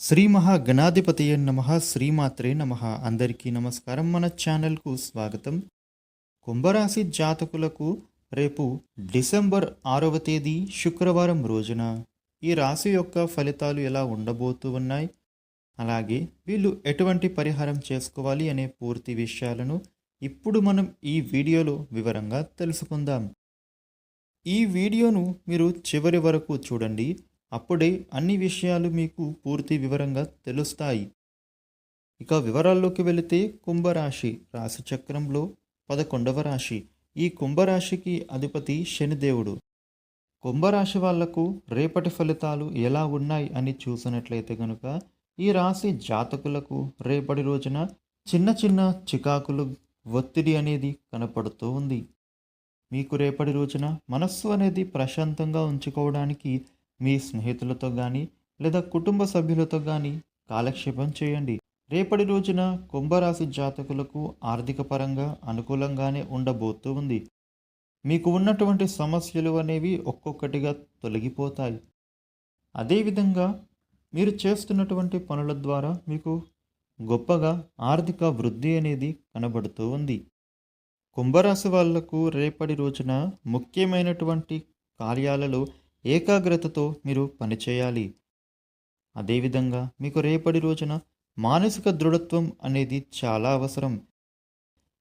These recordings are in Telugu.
శ్రీ మహా గణాధిపతి నమ శ్రీమాత్రే నమ. అందరికీ నమస్కారం. మన ఛానల్కు స్వాగతం. కుంభరాశి జాతకులకు రేపు డిసెంబర్ ఆరవ తేదీ శుక్రవారం రోజున ఈ రాశి యొక్క ఫలితాలు ఎలా ఉండబోతూ ఉన్నాయి? అలాగే వీళ్ళు ఎటువంటి పరిహారం చేసుకోవాలి అనే పూర్తి విషయాలను ఇప్పుడు మనం ఈ వీడియోలో వివరంగా తెలుసుకుందాం. ఈ వీడియోను మీరు చివరి వరకు చూడండి. అప్పుడే అన్ని విషయాలు మీకు పూర్తి వివరంగా తెలుస్తాయి. ఇక వివరాల్లోకి వెళితే కుంభరాశి రాశి చక్రంలో పదకొండవ రాశి. ఈ కుంభరాశికి అధిపతి శనిదేవుడు. కుంభరాశి వాళ్ళకు రేపటి ఫలితాలు ఎలా ఉన్నాయి అని చూసినట్లయితే కనుక ఈ రాశి జాతకులకు రేపటి రోజున చిన్న చిన్న చికాకులు ఒత్తిడి అనేది కనపడుతూ ఉంది. మీకు రేపటి రోజున మనస్సు అనేది ప్రశాంతంగా ఉంచుకోవడానికి మీ స్నేహితులతో కానీ లేదా కుటుంబ సభ్యులతో కానీ కాలక్షేపం చేయండి. రేపటి రోజున కుంభరాశి జాతకులకు ఆర్థిక పరంగా అనుకూలంగానే ఉండబోతూ ఉంది. మీకు ఉన్నటువంటి సమస్యలు అనేవి ఒక్కొక్కటిగా తొలగిపోతాయి. అదేవిధంగా మీరు చేస్తున్నటువంటి పనుల ద్వారా మీకు గొప్పగా ఆర్థిక వృద్ధి అనేది కనబడుతూ ఉంది. కుంభరాశి వాళ్ళకు రేపటి రోజున ముఖ్యమైనటువంటి కార్యాలలో ఏకాగ్రతతో మీరు పనిచేయాలి. అదేవిధంగా మీకు రేపటి రోజున మానసిక దృఢత్వం అనేది చాలా అవసరం.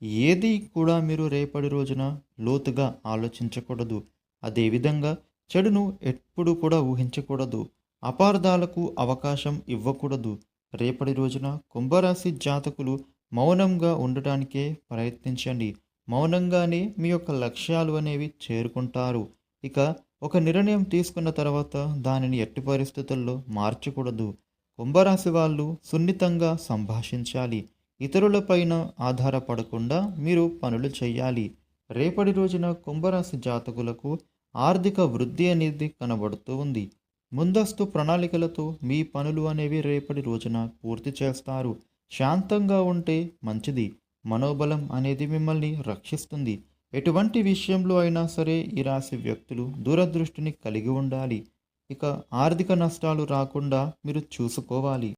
ఏది కూడా మీరు రేపటి రోజున లోతుగా ఆలోచించకూడదు. అదేవిధంగా చెడును ఎప్పుడు కూడా ఊహించకూడదు. అపార్థాలకు అవకాశం ఇవ్వకూడదు. రేపటి రోజున కుంభరాశి జాతకులు మౌనంగా ఉండటానికే ప్రయత్నించండి. మౌనంగానే మీ యొక్క లక్ష్యాలు అనేవి చేరుకుంటారు. ఇక ఒక నిర్ణయం తీసుకున్న తర్వాత దానిని ఎట్టి పరిస్థితుల్లో మార్చకూడదు. కుంభరాశి వాళ్ళు సున్నితంగా సంభాషించాలి. ఇతరులపైన ఆధారపడకుండా మీరు పనులు చేయాలి రేపటి రోజున కుంభరాశి జాతకులకు ఆర్థిక వృద్ధి అనేది కనబడుతూ ఉంది. ముందస్తు ప్రణాళికలతో మీ పనులు అనేవి రేపటి రోజున పూర్తి చేస్తారు. శాంతంగా ఉంటే మంచిది. మనోబలం అనేది మిమ్మల్ని రక్షిస్తుంది. ఎటువంటి విషయంలో అయినా సరే ఈ రాశి వ్యక్తులు దూరదృష్టిని కలిగి ఉండాలి. ఇక ఆర్థిక నష్టాలు రాకుండా మీరు చూసుకోవాలి.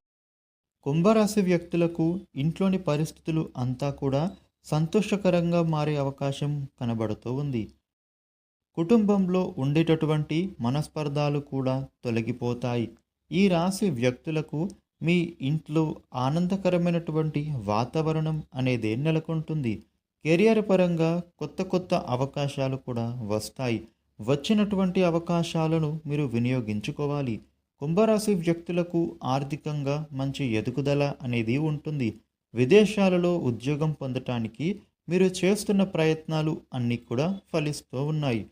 కుంభరాశి వ్యక్తులకు ఇంట్లోని పరిస్థితులు అంతా కూడా సంతోషకరంగా మారే అవకాశం కనబడుతూ ఉంది. కుటుంబంలో ఉండేటటువంటి మనస్పర్ధాలు కూడా తొలగిపోతాయి. ఈ రాశి వ్యక్తులకు మీ ఇంట్లో ఆనందకరమైనటువంటి వాతావరణం అనేది నెలకొంటుంది. కెరియర్ పరంగా కొత్త కొత్త అవకాశాలు కూడా వస్తాయి. వచ్చినటువంటి అవకాశాలను మీరు వినియోగించుకోవాలి. కుంభరాశి వ్యక్తులకు ఆర్థికంగా మంచి ఎదుగుదల అనేది ఉంటుంది. విదేశాలలో ఉద్యోగం పొందటానికి మీరు చేస్తున్న ప్రయత్నాలు అన్నీ కూడా ఫలిస్తూ ఉన్నాయి.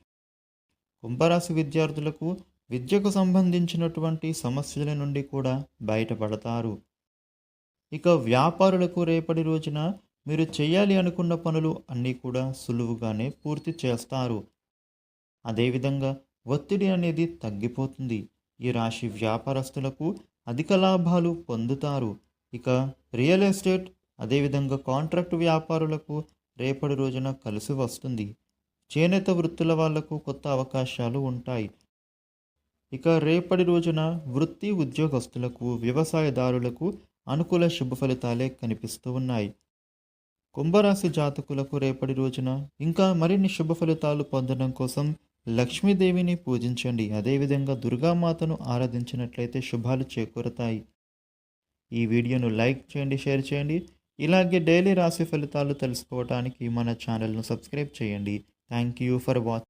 కుంభరాశి విద్యార్థులకు విద్యకు సంబంధించినటువంటి సమస్యల నుండి కూడా బయటపడతారు. ఇక వ్యాపారులకు రేపటి రోజున మీరు చేయాలి అనుకున్న పనులు అన్నీ కూడా సులువుగానే పూర్తి చేస్తారు. అదేవిధంగా ఒత్తిడి అనేది తగ్గిపోతుంది. ఈ రాశి వ్యాపారస్తులకు అధిక లాభాలు పొందుతారు. ఇక రియల్ ఎస్టేట్ అదేవిధంగా కాంట్రాక్ట్ వ్యాపారులకు రేపటి రోజున కలిసి వస్తుంది. చేనేత వృత్తుల వాళ్ళకు కొత్త అవకాశాలు ఉంటాయి. ఇక రేపటి రోజున వృత్తి ఉద్యోగస్తులకు వ్యవసాయదారులకు అనుకూల శుభ ఫలితాలే కనిపిస్తూ ఉన్నాయి. కుంభరాశి జాతకులకు రేపటి రోజున ఇంకా మరిన్ని శుభ ఫలితాలు పొందడం కోసం లక్ష్మీదేవిని పూజించండి. అదేవిధంగా దుర్గామాతను ఆరాధించినట్లయితే శుభాలు చేకూరతాయి. ఈ వీడియోను లైక్ చేయండి షేర్ చేయండి. ఇలాగే డైలీ రాశి ఫలితాలు తెలుసుకోవడానికి మన ఛానల్ను సబ్స్క్రైబ్ చేయండి. Thank you for watching